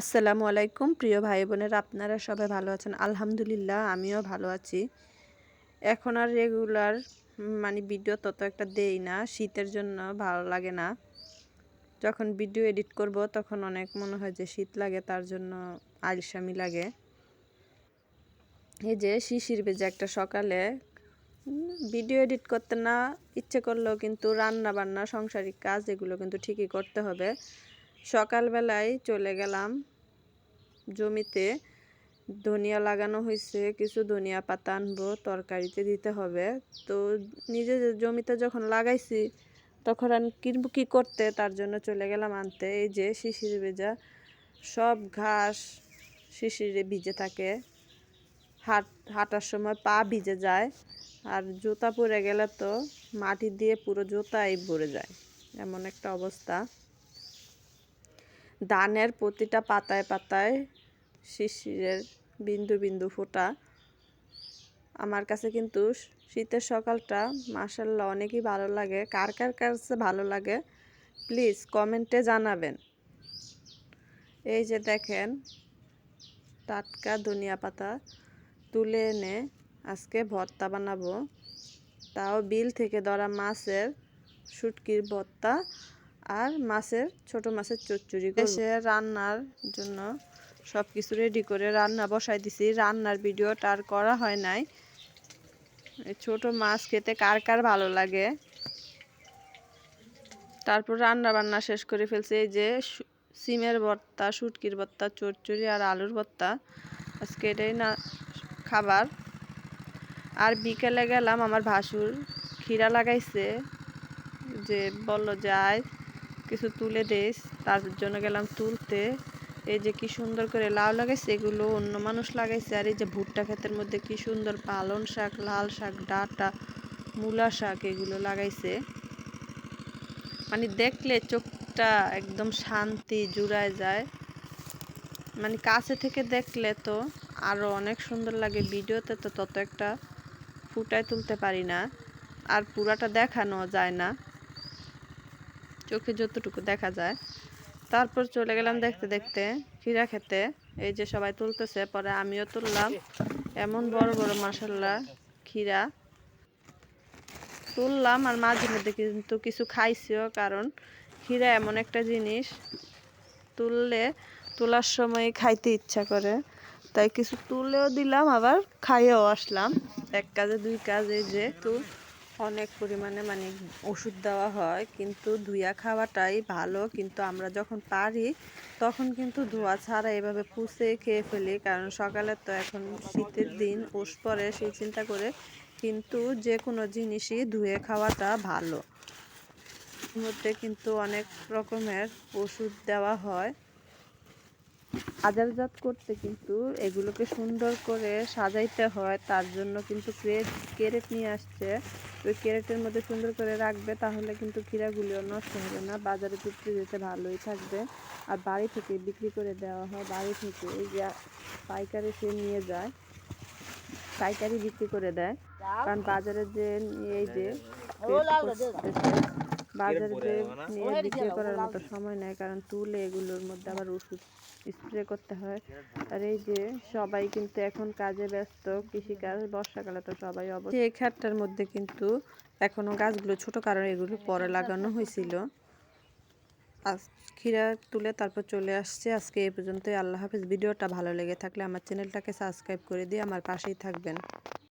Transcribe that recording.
আসসালামু আলাইকুম, প্রিয় ভাই বোনের, আপনারা সবাই ভালো আছেন? আলহামদুলিল্লাহ, আমিও ভালো আছি। এখন আর রেগুলার মানে ভিডিও তত একটা দেই না, শীতের জন্য ভালো লাগে না। যখন ভিডিও এডিট করব, তখন অনেক মনে হয় যে শীত লাগে, তার জন্য আলসামি লাগে। এই যে শিশির বেজে একটা সকালে ভিডিও এডিট করতে না, ইচ্ছে করলেও কিন্তু রান্না বান্না সংসারিক কাজ, এগুলো কিন্তু ঠিকই করতে হবে। সকালবেলায় চলে গেলাম জমিতে। ধনিয়া লাগানো হয়েছে, কিছু ধনিয়া পাতা আনব, তরকারিতে দিতে হবে। তো নিজে জমিতে যখন লাগাইছি, তখন আমি কিনবো কী করতে? তার জন্য চলে গেলাম আনতে। এই যে শিশির ভেজা, সব ঘাস শিশিরে ভিজে থাকে। হাট, হাঁটার সময় পা ভিজে যায়। আর জুতা পরে গেলে তো মাটি দিয়ে পুরো জুতাই ভরে যায়। এমন একটা অবস্থা। ধানের প্রতিটা পাতায় পাতায় শিশিরের বিন্দু বিন্দু ফোটা। আমার কাছে কিন্তু শীতের সকালটা মাসাল্লাহ অনেকই ভালো লাগে। কার কার কাছে ভালো লাগে প্লিজ কমেন্টে জানাবেন। এই যে দেখেন, টাটকা ধনিয়া পাতা তুলে এনে আজকে ভর্তা বানাবো। তাও বিল থেকে ধরা মাছের শুটকির ভর্তা আর মাছের, ছোট মাছের চচ্চড়ি এসে রান্নার জন্য সব কিছু রেডি করে রান্না বসাই দিছি। রান্নার ভিডিওটা আর করা হয় নাই। ছোট মাছ খেতে কার কার ভালো লাগে? তারপর রান্না বান্না শেষ করে ফেলছে। এই যে সিমের ভর্তা, শুটকির ভর্তা, চচ্চড়ি আর আলুর ভর্তা। আজকে এটাই না খাবার। আর বিকেলে গেলাম, আমার ভাসুর ক্ষীরা লাগাইছে। যে বলল যে আয় কিছু তুলে দিস, তার জন্য গেলাম তুলতে। এই যে কি সুন্দর করে লাউ লাগাইছে, এগুলো অন্য মানুষ লাগাইছে। আর এই যে ভুট্টা ক্ষেতের মধ্যে কি সুন্দর পালন শাক, লাল শাক, ডাটা, মূলা শাক এগুলো লাগাইছে। মানে দেখলে চোখটা একদম শান্তি জুড়ায় যায়। মানে কাছে থেকে দেখলে তো আরও অনেক সুন্দর লাগে, ভিডিওতে তো তত একটা ফুটায় তুলতে পারি না। আর পুরাটা দেখানো যায় না। চোখে যতটুকু দেখা যায়। তারপর চলে গেলাম দেখতে দেখতে খিরা খেতে। এই যে সবাই তুলতেছে, পরে আমিও তুললাম। এমন বড় বড় মাসাল্লা খিরা তুললাম আর মাঝে মধ্যে কিন্তু কিছু খাইছিও, কারণ খিরা এমন একটা জিনিস। তুললে, তোলার সময় খাইতে ইচ্ছা করে। তাই কিছু তুলেও দিলাম, আবার খাইয়েও আসলাম। এক কাজে, দুই কাজে যে তো অনেক পরিমাণে মানে ওষুধ দেওয়া হয়, কিন্তু ধুয়া খাওয়াটাই ভালো। কিন্তু আমরা যখন পারি, তখন কিন্তু ধোয়া ছাড়া এভাবে পুষে খেয়ে ফেলি। কারণ সকালে তো এখন শীতের দিন ওষ পরে সেই চিন্তা করে কিন্তু যে কোনো জিনিসই ধুয়ে খাওয়াটা ভালো। মধ্যে কিন্তু অনেক রকমের ওষুধ দেওয়া হয়। বাজারজাত করতে কিন্তু এগুলোকে সুন্দর করে সাজাইতে হয়। তার জন্য কিন্তু ক্রেট নিয়ে আসছে। ওই ক্যারেটের মধ্যে সুন্দর করে রাখবে তাহলে কিন্তু ক্ষীরাগুলিও নষ্ট হবে না বাজারে বিক্রি যেতে ভালোই থাকবে। আর বাড়ি থেকে বিক্রি করে দেওয়া হয় বাড়ি থেকে এই যে পাইকারি সে নিয়ে যায় পাইকারি বিক্রি করে দেয়। কারণ বাজারে যে এই যে বাজারে নিয়ে বিক্রি করার মতো সময় নেয় কারণ তুলে এগুলোর মধ্যে আবার ওষুধ স্প্রে করতে হয়। আর এই যে সবাই কিন্তু এখন কাজে ব্যস্ত কৃষিকাজ বর্ষাকালে তো সবাই অবশ্যই এই খাটটার মধ্যে কিন্তু এখনও গাছগুলো ছোট কারণ এগুলো পরে লাগানো হয়েছিল। আজ ক্ষীরা তুলে তারপর চলে আসছে। আজকে এই পর্যন্তই। আল্লাহ হাফিজ। ভিডিওটা ভালো লেগে থাকলে আমার চ্যানেলটাকে সাবস্ক্রাইব করে দিয়ে আমার পাশেই থাকবেন।